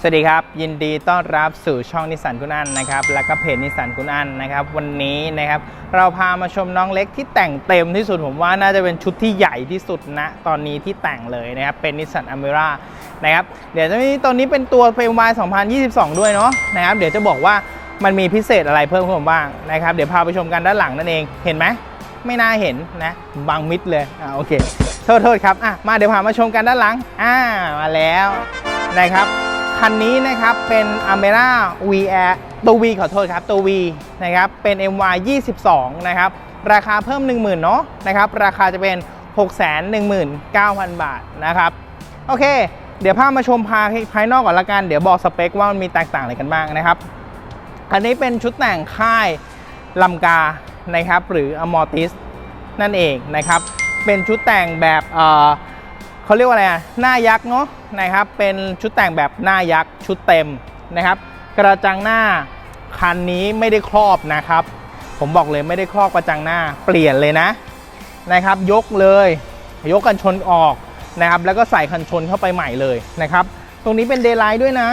สวัสดีครับ ยินดีต้อนรับสู่ช่องนิสสันคุณอันนะครับ แล้วก็เพจนิสสันคุณอันนะครับ วันนี้นะครับ เราพามาชมน้องเล็กที่แต่งเต็มที่สุดผมว่าน่าจะเป็นชุดที่ใหญ่ที่สุดณตอนนี้ที่แต่งเลยนะครับ เป็นนิสสันอเมร่านะครับ เดี๋ยวจะมีตัวนี้เป็นตัว p m y 2022 ด้วยเนาะนะครับ เดี๋ยวจะบอกว่ามันมีพิเศษอะไรเพิ่มขึ้นบ้างนะครับ เดี๋ยวพาไปชมกันด้านหลังนั่นเองเห็นไหมไม่น่าเห็นนะบังมิดเลยอ่าโอเคโทษโทษครับอะมาเดี๋ยวพามาชมกันด้านหลังอ่ามาแล้วนะครับ คันนี้นะครับเป็น a m e r a VR ตัว V ขอโทษครับตัว V นะครับเป็น MY 22นะครับราคาเพิ่ม 10,000เนาะนะครับราคาจะเป็น 619,000 บาทนะครับโอเค เดี๋ยวพามาชมภายภายนอกก่อนละกันเดี๋ยวบอกสเปคว่ามันมีแตกต่างอะไรกันบ้างนะครับ อันนี้เป็นชุดแต่งค่ายลำกานะครับหรือ Amortis นั่นเองนะครับเป็นชุดแต่งแบบเอ่อ เขาเรียกว่าอะไรอะหน้ายักษ์เนาะนะครับเป็นชุดแต่งแบบหน้ายักษ์ชุดเต็มนะครับ กระจังหน้าคันนี้ไม่ได้ครอบนะครับ ผมบอกเลยไม่ได้ครอบกระจังหน้าเปลี่ยนเลยนะนะครับ ยกเลย ยกกันชนออกนะครับ แล้วก็ใส่คันชนเข้าไปใหม่เลยนะครับ ตรงนี้เป็นเดย์ไลท์ด้วยนะ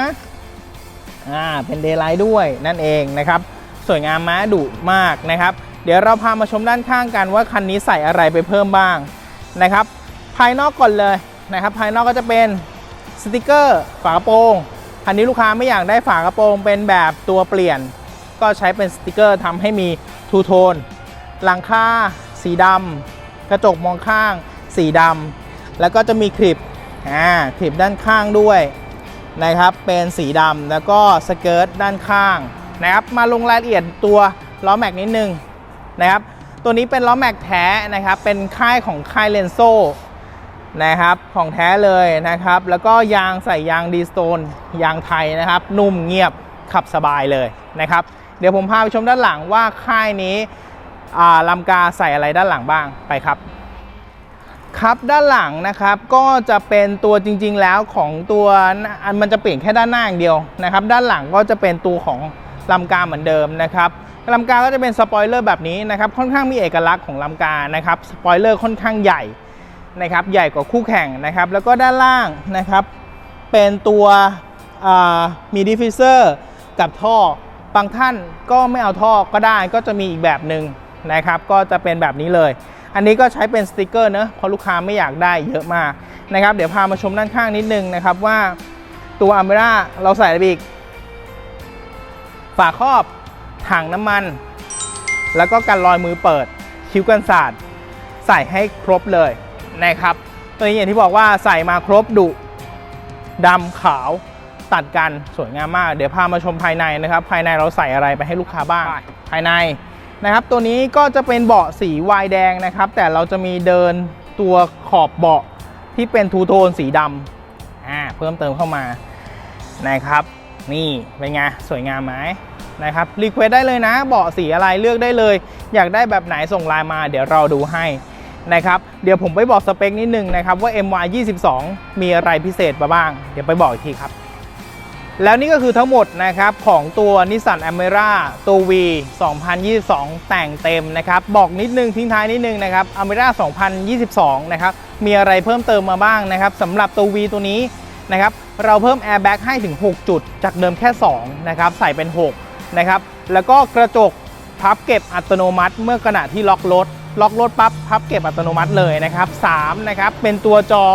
อ่าเป็นเดย์ไลท์ด้วยนั่นเองนะครับ สวยงามม้าดุมากนะครับ เดี๋ยวเราพามาชมด้านข้างกันว่าคันนี้ใส่อะไรไปเพิ่มบ้างนะครับ ภายนอกก่อนเลยนะครับ ภายนอกก็จะเป็นสติกเกอร์ฝากระโปรงคันนี้ลูกค้าไม่อยากได้ฝากระโปรงเป็นแบบตัวเปลี่ยน ก็ใช้เป็นสติกเกอร์ทำให้มีทูโทนหลังคาสีดำกระจกมองข้าง สีดำแล้วก็จะมีคลิปอ่าคลิปด้านข้างด้วยนะครับ เป็นสีดำแล้วก็สเกิร์ตด้านข้างนะครับ มาลงรายละเอียดตัวล้อแม็กนิดนึงนะครับ ตัวนี้เป็นล้อแม็กแท้นะครับ เป็นค่ายของค่ายเลนโซ นะครับของแท้เลยนะครับ แล้วก็ยางใส่ยางดีสโตนยางไทยนะครับ นุ่มเงียบขับสบายเลยนะครับ เดี๋ยวผมพาไปชมด้านหลังว่าค่ายนี้ลำกาใส่อะไรด้านหลังบ้างไปครับครับด้านหลังนะครับก็จะเป็นตัวจริง ๆแล้วของตัวอันมันจะเปลี่ยนแค่ด้านหน้าอย่างเดียวนะครับ ด้านหลังก็จะเป็นตัวของลำกาเหมือนเดิมนะครับลำกาก็จะเป็นสปอยเลอร์แบบนี้นะครับ ค่อนข้างมีเอกลักษณ์ของลำกานะครับสปอยเลอร์ค่อนข้างใหญ่ นะครับใหญ่กว่าคู่แข่งนะครับแล้วก็ด้านล่างนะครับเป็นตัวมีดิฟฟิเซอร์กับท่อบางท่านก็ไม่เอาท่อก็ได้ก็จะมีอีกแบบหนึ่งนะครับก็จะเป็นแบบนี้เลย อันนี้ก็ใช้เป็นสติกเกอร์เนอะเพราะลูกค้าไม่อยากได้เยอะมากนะครับเดี๋ยวพามาชมด้านข้างนิดนึงนะครับว่าตัวอ m เมร่าเราใส่อะไรอีกฝาครอบถังน้ำมัน แล้วก็กันรอยมือเปิดคิ้วกันศาสตร์ใส่ให้ครบเลย นะครับ ตัวนี้อย่างที่บอกว่าใส่มาครบดุดำขาวตัดกันสวยงามมาก เดี๋ยวพามาชมภายในนะครับ ภายในเราใส่อะไรไปให้ลูกค้าบ้าง ภายในนะครับ ตัวนี้ก็จะเป็นเบาะสีวายแดงนะครับ แต่เราจะมีเดินตัวขอบเบาะที่เป็นทูโทนสีดำอ่าเพิ่มเติมเข้ามานะครับ นี่เป็นไงสวยงามไหมนะครับรีเควสได้เลยนะเบาะสีอะไรเลือกได้เลย อยากได้แบบไหนส่งไลน์มา เดี๋ยวเราดูให้ นะครับ เดี๋ยวผมไปบอกสเปคนิดนึงนะครับว่า MY 22มีอะไรพิเศษมาบ้าง เดี๋ยวไปบอกอีกทีครับ แล้วนี่ก็คือทั้งหมดนะครับของตัว Nissan a m e r a ตัว V 2022 แต่งเต็มนะครับ บอกนิดนึงทิ้งท้ายนิดนึงนะครับ a m e r a 2022 นะครับ มีอะไรเพิ่มเติมมาบ้างนะครับสำหรับตัว V ตัวนี้นะครับ เราเพิ่ม Airbag ให้ถึง 6 จุด จากเดิมแค่ 2 นะครับ ใส่เป็น 6 นะครับ แล้วก็กระจกพับเก็บอัตโนมัติเมื่อขณะที่ล็อกรถ ล็อกรถปั๊บพับเก็บอัตโนมัติเลยนะครับ3นะครับเป็นตัวจอ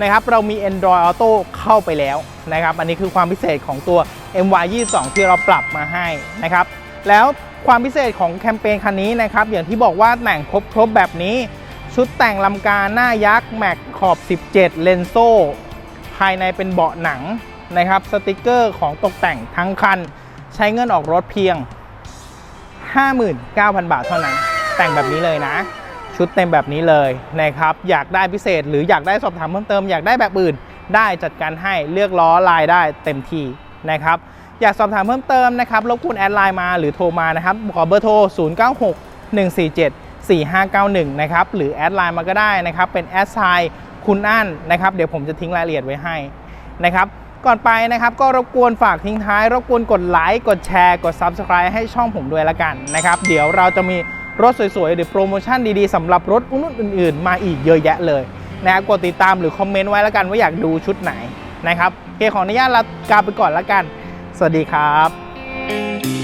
นะครับเรามี Android Auto เข้าไปแล้วนะครับอันนี้คือความพิเศษของตัว MY 22 ที่เราปรับมาให้นะครับแล้วความพิเศษของแคมเปญคันนี้นะครับอย่างที่บอกว่าแต่งครบครบแบบนี้ ชุดแต่งลำกาหน้ายักษ์แม็กขอบ 17 เลนโซ่ ภายในเป็นเบาะหนังนะครับสติกเกอร์ของตกแต่งทั้งคัน ใช้เงินออกรถเพียง 59,000 บาทเท่านั้น แต่งแบบนี้เลยนะ ชุดเต็มแบบนี้เลยนะครับ อยากได้พิเศษ หรืออยากได้สอบถามเพิ่มเติมอยากได้แบบอื่น ได้จัดการให้เลือกล้อลายได้เต็มที่นะครับ อยากสอบถามเพิ่มเติมนะครับรบกวนแอดไลน์มาหรือโทรมานะครับขอเบอร์โทร 096 147 4591 นะครับ หรือแอดไลน์มาก็ได้นะครับ เป็นแอดไซน์คุณอั้นนะครับ เดี๋ยวผมจะทิ้งรายละเอียดไว้ให้นะครับ ก่อนไปนะครับ ก็รบกวนฝากทิ้งท้าย รบกวนกดไลค์ กดแชร์ กด Subscribe ให้ช่องผมด้วยละกันนะครับ เดี๋ยวเราจะมี รถสวยๆ หรือโปรโมชั่นดีๆสำหรับรถรุ่นอื่นๆ มาอีกเยอะแยะเลยนะครับกดติดตามหรือคอมเมนต์ไว้แล้วกันว่าอยากดูชุดไหนนะครับโอเคขออนุญาตลากาไปก่อนแล้วกัน สวัสดีครับ